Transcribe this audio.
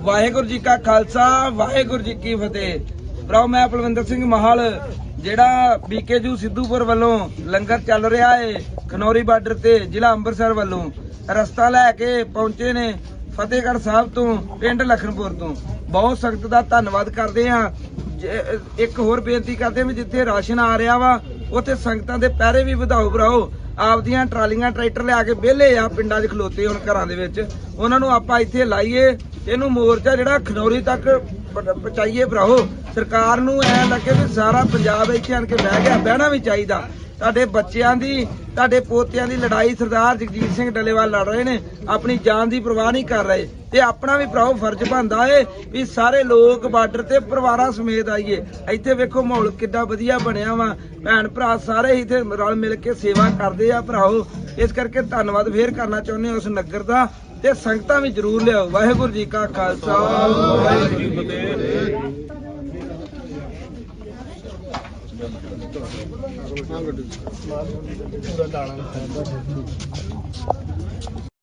ਵਾਹਿਗੁਰੂ ਜੀ ਕਾ ਖਾਲਸਾ, ਵਾਹਿਗੁਰੂ ਜੀ ਕੀ ਫਤਿਹ। ਭਰਾ ਮੈਂ ਪਲਵਿੰਦਰ ਸਿੰਘ ਮਹਾਲ, ਜਿਹੜਾ ਬੀਕੇਜੂ ਸਿੱਧੂਪੁਰ ਵੱਲੋਂ ਲੰਗਰ ਚੱਲ ਰਿਹਾ ਏ, ਖਨੌਰੀ ਬਾਰਡਰ ਤੇ, ਜ਼ਿਲ੍ਹਾ ਅੰਮ੍ਰਿਤਸਰ ਵੱਲੋਂ। ਰਸਤਾ ਲੈ ਕੇ ਪਹੁੰਚੇ ਨੇ ਫਤਿਹਗੜ੍ਹ ਸਾਹਿਬ ਤੋਂ, ਪਿੰਡ ਲਖਨਪੁਰ ਤੋਂ। ਬਹੁਤ ਸਖਤ ਦਾ ਧੰਨਵਾਦ ਕਰਦੇ ਆ ਇੱਕ ਹੋਰ ਬੇਨਤੀ ਕਰਦੇ ਵੀ ਜਿੱਥੇ ਰਾਸ਼ਨ ਆ ਰਿਹਾ ਵਾ, ਉੱਥੇ ਸੰਗਤਾਂ ਦੇ ਪਹਿਰੇ ਵੀ ਵਧਾਓ, ਭਰਾਓ। ਆਪਦੀਆਂ ਟਰਾਲੀਆਂ ਟਰੈਕਟਰ ਲਿਆ ਕੇ ਵਿਹਲੇ ਆ ਪਿੰਡਾਂ 'ਚ ਖਲੋਤੇ ਹੁਣ ਘਰਾਂ ਦੇ ਵਿੱਚ। ਉਹਨਾਂ ਨੂੰ ਆਪਾਂ ਇੱਥੇ ਲਾਈਏ, ਇਹਨੂੰ ਮੋਰਚਾ ਜਿਹੜਾ ਖਨੌਰੀ ਤੱਕ ਪਹੁੰਚਾਈਏ ਭਰਾਓ ਸਰਕਾਰ ਨੂੰ ਐ ਲੱਗੇ ਵੀ ਸਾਰਾ ਪੰਜਾਬ ਇੱਥੇ ਆਣ ਕੇ ਬਹਿ ਗਿਆ, ਬਹਿਣਾ ਵੀ ਚਾਹੀਦਾ। ਤੁਹਾਡੇ ਬੱਚਿਆਂ ਦੀ, ਤੁਹਾਡੇ ਪੋਤਿਆਂ ਦੀ ਲੜਾਈ ਸਰਦਾਰ ਜਗਜੀਤ ਸਿੰਘ ਡੱਲੇਵਾਲ ਲੜ ਰਹੇ ਨੇ, ਆਪਣੀ ਜਾਨ ਦੀ ਪਰਵਾਹ ਨਹੀਂ ਕਰ ਰਹੇ। ਤੇ ਆਪਣਾ ਵੀ ਭਰਾਓ ਫਰਜ਼ ਬਣਦਾ ਏ ਵੀ ਸਾਰੇ ਲੋਕ ਬਾਰਡਰ ਤੇ ਪਰਿਵਾਰਾਂ ਸਮੇਤ ਆਈਏ। ਇੱਥੇ ਵੇਖੋ ਮਾਹੌਲ ਕਿੱਡਾ ਵਧੀਆ ਬਣਿਆ ਵਾ। ਭੈਣ ਭਰਾ ਸਾਰੇ ਹੀ ਇੱਥੇ ਰਲ ਮਿਲ ਕੇ ਸੇਵਾ ਕਰਦੇ ਆ ਭਰਾਓ। ਇਸ ਕਰਕੇ ਧੰਨਵਾਦ ਫੇਰ ਕਰਨਾ ਚਾਹੁੰਦੇ ਹਾਂ ਉਸ ਨਗਰ ਦਾ ਤੇ ਸੰਗਤਾਂ ਵੀ ਜ਼ਰੂਰ ਲਿਆਓ। ਵਾਹਿਗੁਰੂ ਜੀ ਕਾ ਖਾਲਸਾ। ਵਾਹਿਗੁਰੂ ਜੀ ਕੀ ਫਤਿਹ ਨਾ ਗੱਡੀ। ਪੂਰਾ ਦਾਣਾ